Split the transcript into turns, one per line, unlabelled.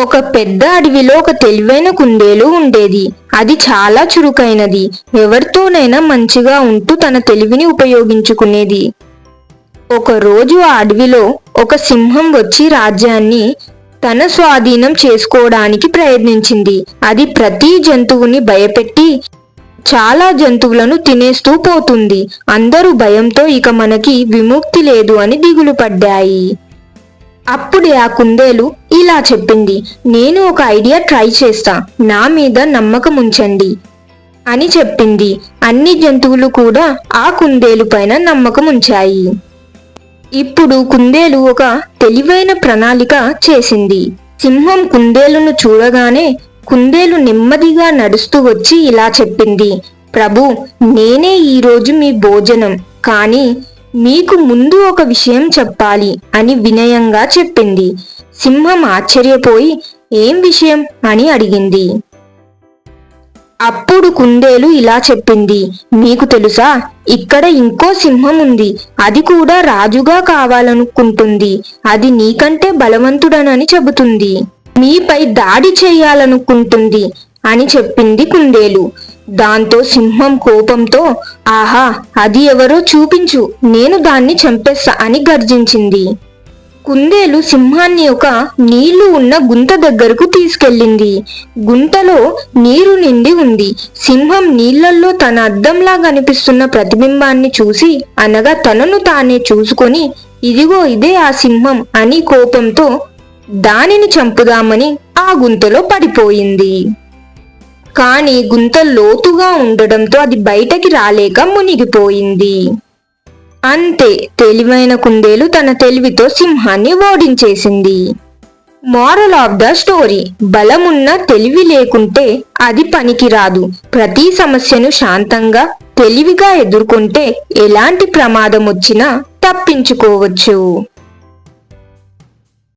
ఒక పెద్ద అడవిలో ఒక తెలివైన కుందేలు ఉండేది. అది చాలా చురుకైనది. ఎవరితోనైనా మంచిగా ఉంటూ తన తెలివిని ఉపయోగించుకునేది. ఒక రోజు ఆ అడవిలో ఒక సింహం వచ్చి రాజ్యాన్ని తన స్వాధీనం చేసుకోవడానికి ప్రయత్నించింది. అది ప్రతి జంతువుని భయపెట్టి చాలా జంతువులను తినేస్తూ పోతుంది. అందరూ భయంతో ఇక మనకి విముక్తి లేదు అని దిగులు పడ్డాయి. అప్పుడే ఆ కుందేలు ఇలా చెప్పింది నేను ఒక ఐడియా ట్రై చేస్తా నా మీద నమ్మకం ఉంచండి అని చెప్పింది. అన్ని జంతువులు కూడా ఆ కుందేలు పైన నమ్మకం ఉంచాయి. ఇప్పుడు కుందేలు ఒక తెలివైన ప్రణాళిక చేసింది. సింహం కుందేలును చూడగానే కుందేలు నెమ్మదిగా నడుస్తూ వచ్చి ఇలా చెప్పింది ప్రభు నేనే ఈరోజు మీ భోజనం కానీ మీకు ముందు ఒక విషయం చెప్పాలి అని వినయంగా చెప్పింది. సింహం ఆశ్చర్యపోయి ఏం విషయం? అని అడిగింది. అప్పుడు కుందేలు ఇలా చెప్పింది. మీకు తెలుసా? ఇక్కడ ఇంకో సింహం ఉంది. అది కూడా రాజుగా కావాలనుకుంటుంది. అది నీకంటే బలవంతుడనని చెబుతుంది. మీపై దాడి చేయాలనుకుంటుంది. అని చెప్పింది కుందేలు. దాంతో సింహం కోపంతో ఆహా అది ఎవరో చూపించు నేను దాన్ని చంపేస్తా అని గర్జించింది. కుందేలు సింహాన్ని ఒక నీళ్ళు ఉన్న గుంత దగ్గరకు తీసుకెళ్ళింది. గుంతలో నీరు నిండి ఉంది. సింహం నీళ్ళల్లో తన అద్దంలా కనిపిస్తున్న ప్రతిబింబాన్ని చూసి అనగా తనను తానే చూసుకొని ఇదిగో ఇదే ఆ సింహం అని కోపంతో దానిని చంపుదామని ఆ గుంతలో పడిపోయింది. కానీ గుంత లోతుగా ఉండడంతో అది బయటకి రాలేక మునిగిపోయింది. అంతే తెలివైన కుందేలు తన తెలివితో సింహాన్ని ఓడించేసింది. మోరల్ ఆఫ్ ద స్టోరీ బలమున్న తెలివి లేకుంటే అది పనికిరాదు. ప్రతి సమస్యను శాంతంగా తెలివిగా ఎదుర్కొంటే ఎలాంటి ప్రమాదం వచ్చినా తప్పించుకోవచ్చు.